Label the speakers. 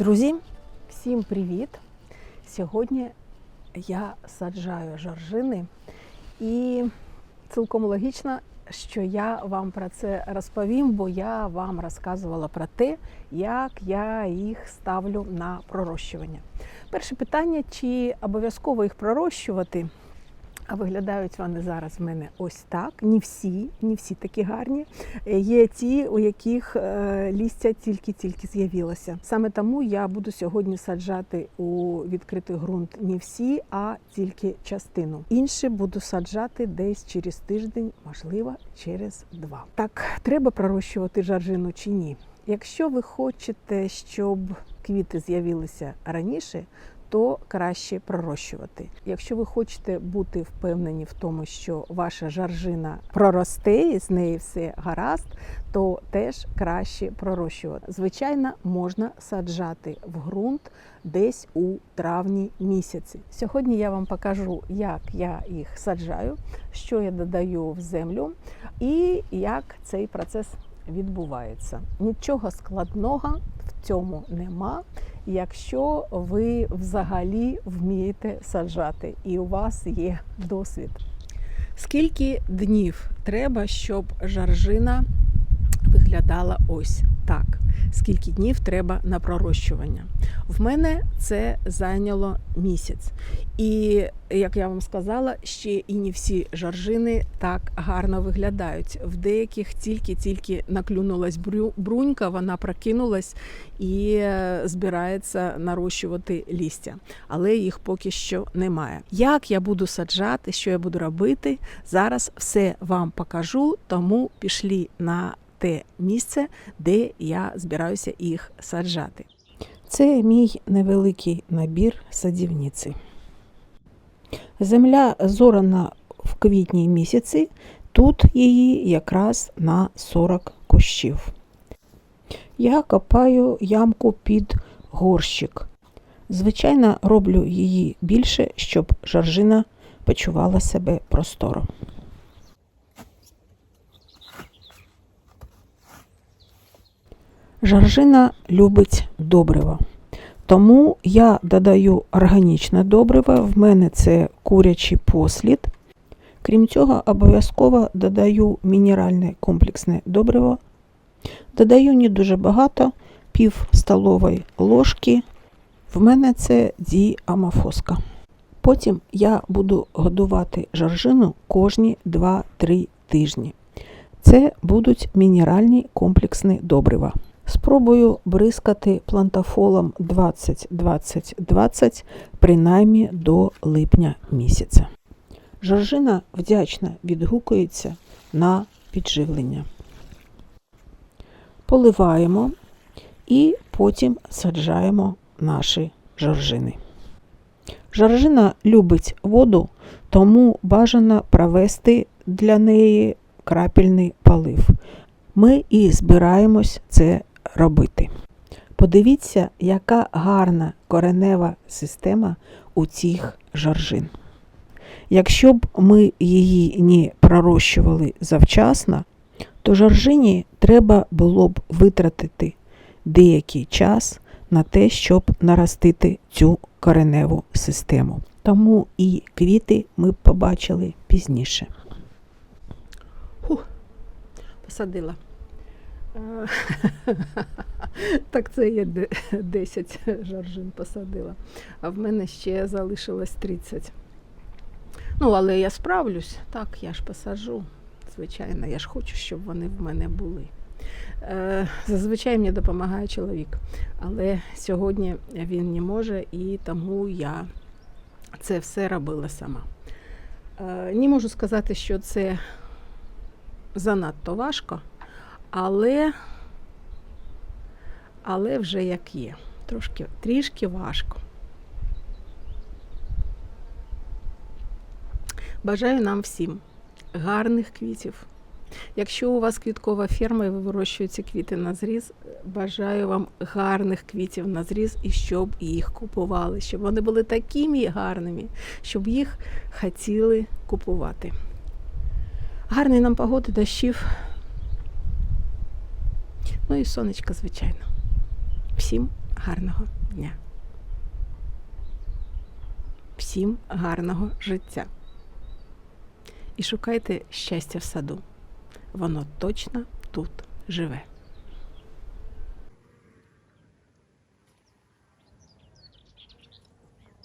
Speaker 1: Друзі, всім привіт! Сьогодні я саджаю жоржини, і цілком логічно, що я вам про це розповім, бо я вам розказувала про те, як я їх ставлю на пророщування. Перше питання: чи обов'язково їх пророщувати? А виглядають вони зараз в мене ось так. Не всі, не всі такі гарні. Е, Є ті, у яких е, лістя тільки-тільки з'явилося. Саме тому я буду сьогодні саджати у відкритий ґрунт не всі, а тільки частину. Інші буду саджати десь через тиждень, можливо, через два. Так, треба пророщувати жаржину чи ні? Якщо ви хочете, щоб квіти з'явилися раніше, то краще пророщувати. Якщо ви хочете бути впевнені в тому, що ваша жаржина проросте і з неї все гаразд, то теж краще пророщувати. Звичайно, можна саджати в ґрунт десь у травні місяці. Сьогодні я вам покажу, як я їх саджаю, що я додаю в землю і як цей процес відбувається. Нічого складного в цьому нема якщо ви взагалі вмієте саджати і у вас є досвід. Скільки днів треба, щоб жаржина виглядала ось так? Скільки днів треба на пророщування? В мене це зайняло місяць. І як я вам сказала, ще і не всі жаржини так гарно виглядають. В деяких тільки-тільки наклюнулась брунька, вона прокинулась і е, збирається нарощувати лістя, але їх поки що немає. Як я буду саджати, що я буду робити, зараз все вам покажу, тому пішли на те місце, де я збираюся їх саджати. Це мій невеликий набір садівниці. Земля зорана в квітні місяці, тут її якраз на 40 кущів. Я копаю ямку під горщик. Звичайно, роблю її більше, щоб жаржина почувала себе просторо. Жаржина любить добриво. Тому я додаю органічне добриво, в мене це курячий послід. Крім цього, обов'язково додаю мінеральне комплексне добриво. Додаю не дуже багато, пів столової ложки. В мене це діамофоска. Потім я буду годувати жаржину кожні 2-3 тижні. Це будуть мінеральні комплексні добрива. Спробую бризкати плантафолом 20-20-20 принаймні до липня місяця. Жоржина вдячно відгукується на підживлення. Поливаємо і потім саджаємо наші жоржини. Жоржина любить воду, тому бажано провести для неї крапельний полив. Ми і збираємось це робити. Подивіться, яка гарна коренева система у цих жоржин. Якщо б ми її не пророщували завчасно, то жоржині треба було б витратити деякий час на те, щоб наростити цю кореневу систему. Тому і квіти ми побачили пізніше. Фух, посадила. Так це я 10 жоржин посадила, а в мене ще залишилось 30. Ну, але я справлюсь, так, я ж посаджу. Звичайно, я ж хочу, щоб вони в мене були. Е, Зазвичай мені допомагає чоловік, але сьогодні він не може, і тому я це все робила сама. Е, Не можу сказати, що це занадто важко, але, але вже як є. Трошки, трішки важко. Бажаю нам всім гарних квітів. Якщо у вас квіткова ферма і ви вирощуєте квіти на зріз, бажаю вам гарних квітів на зріз і щоб їх купували, щоб вони були такими гарними, щоб їх хотіли купувати. Гарної нам погоди, дощів. Ну і сонечка, звичайно. Всім гарного дня! всім гарного життя. І шукайте щастя в саду. Воно точно тут живе.